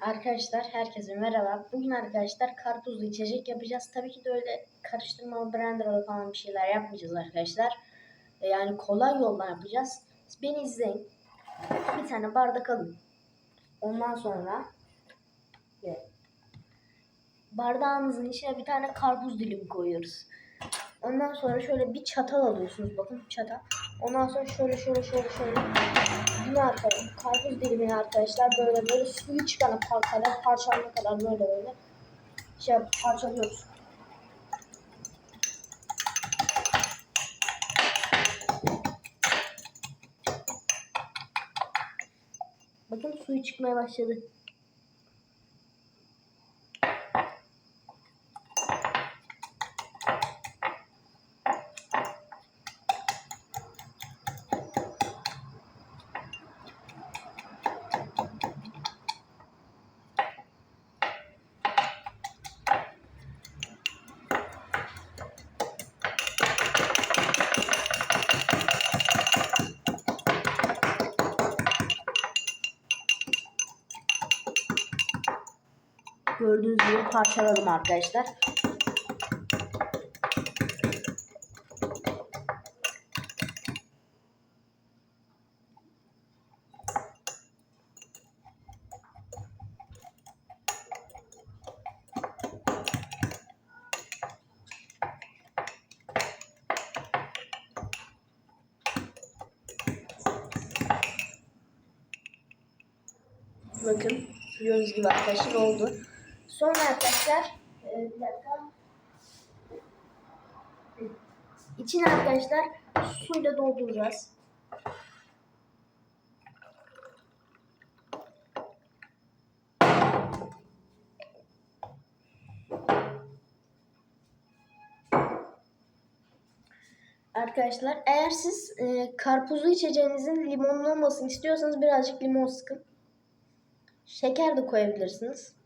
Arkadaşlar herkese merhaba. Bugün arkadaşlar karpuzlu içecek yapacağız. Tabii ki de öyle karıştırmalı blenderla falan bir şeyler yapmayacağız arkadaşlar. E, Yani kolay yoldan yapacağız. Beni izleyin. Bir tane bardak alın. Ondan sonra bardağınızın içine bir tane karpuz dilimi koyuyoruz. Ondan sonra şöyle bir çatal alıyorsunuz. Bakın çatal. Ondan sonra şöyle şöyle şöyle şöyle bunu arkadaşlar karpuz dilimini arkadaşlar böyle böyle suyu çıkana kadar parçalana kadar böyle böyle şey parçalıyoruz. Bakın suyu çıkmaya başladı. Gördüğünüz gibi parçaladım arkadaşlar. Bakın gördüğünüz gibi arkadaşlar oldu. Sonra arkadaşlar e, bir dakika. İçine arkadaşlar suyla dolduracağız. Arkadaşlar eğer siz e, karpuzlu içeceğinizin limonlu olmasını istiyorsanız birazcık limon sıkın. Şeker de koyabilirsiniz.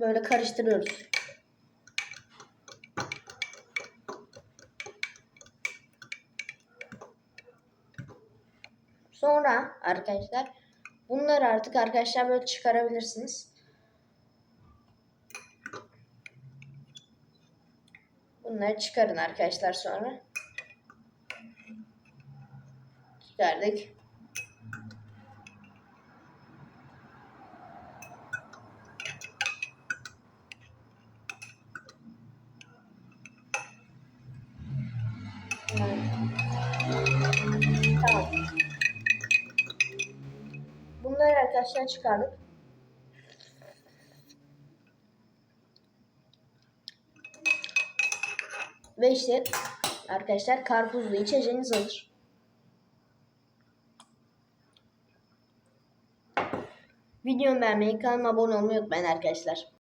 Böyle karıştırıyoruz. Sonra arkadaşlar bunları artık arkadaşlar böyle çıkarabilirsiniz. Bunları çıkarın arkadaşlar sonra. Çıkardık. Bunları arkadaşlar çıkardık. Ve işte arkadaşlar karpuzlu içeceğiniz olur. Videomu beğenmeyi, kanalıma abone olmayı unutmayın arkadaşlar.